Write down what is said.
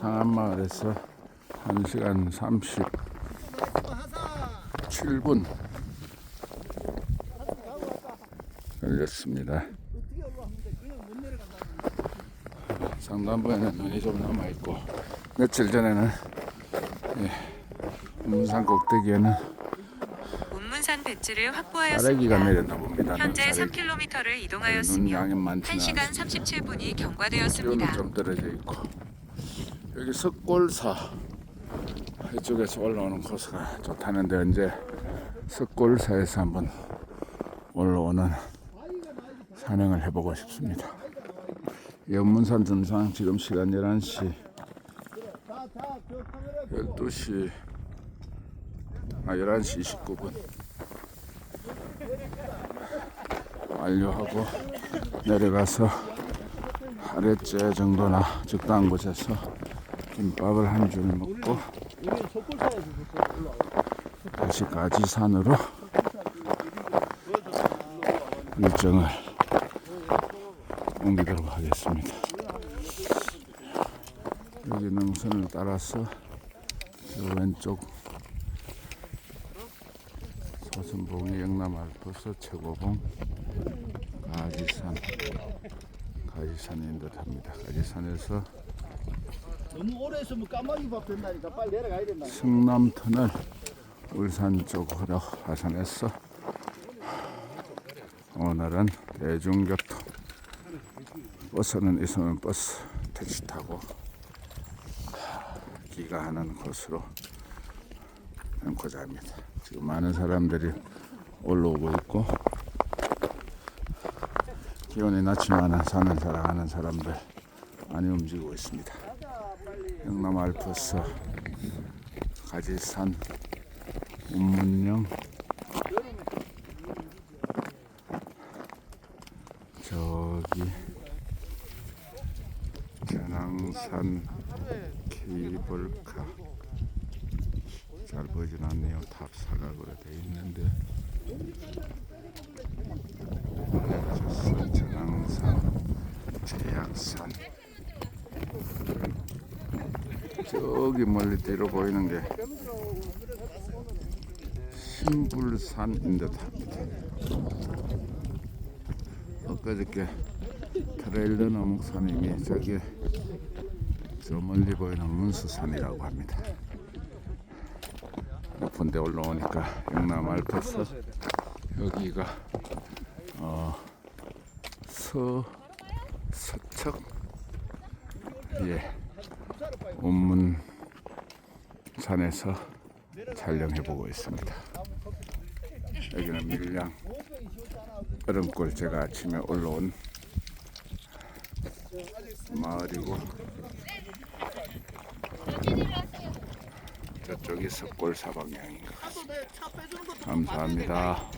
상한마을에서 1시간 37분 걸렸습니다. 상단부에는 눈이 좀 남아있고 며칠 전에는 예, 문산 꼭대기에는 운문산 배지를 확보하였습니다. 내렸나 봅니다. 현재 사래기. 3km를 눈 이동하였으며 양이 많지는 1시간 않습니다. 37분이 기온은 경과되었습니다. 좀 떨어져 있고 여기 석골사 이쪽에서 올라오는 코스가 좋다는데 이제 석골사에서 한번 올라오는 산행을 해보고 싶습니다. 연문산 정상 지금 시간 11시 12시 아 11시 29분 완료하고 내려가서 아랫째 정도나 적당한 곳에서 김밥을 한 줄 먹고 다시 가지산으로 일정을 옮기도록 하겠습니다. 여기 능선을 따라서 저 왼쪽 소선봉이 영남알프스 최고봉 가지산 가지산인 듯합니다. 가지산에서 너무 오래 있으면 까마귀 밥 된다니까 빨리 내려가야 된다. 승남 터널 울산 쪽으로 하산했어. 오늘은 대중교통 버스는 있으면 버스 택시 타고 귀가하는 곳으로 행코자 합니다. 지금 많은 사람들이 올라오고 있고 기온이 낮지만 산을 사랑하는 사람들 많이 움직이고 있습니다. 영남 알프스 가지산 운문령. 저기 전항산 케이블카. 잘 보이진 않네요. 탑 사각으로 되어 있는데. 저 전항산 제약산 저기 멀리 뒤로 보이는 게 신불산인 듯 합니다. 엊그저께 트레일러 어묵산임이 저기 저 멀리 보이는 문수산이라고 합니다. 높은 데 올라오니까 영남 알프스 여기가 어, 서 서척 예 운문산에서 촬영해보고 있습니다. 여기는 밀양 얼음골 제가 아침에 올라온 마을이고 저쪽이 석골 사방향인 것 같습니다. 감사합니다.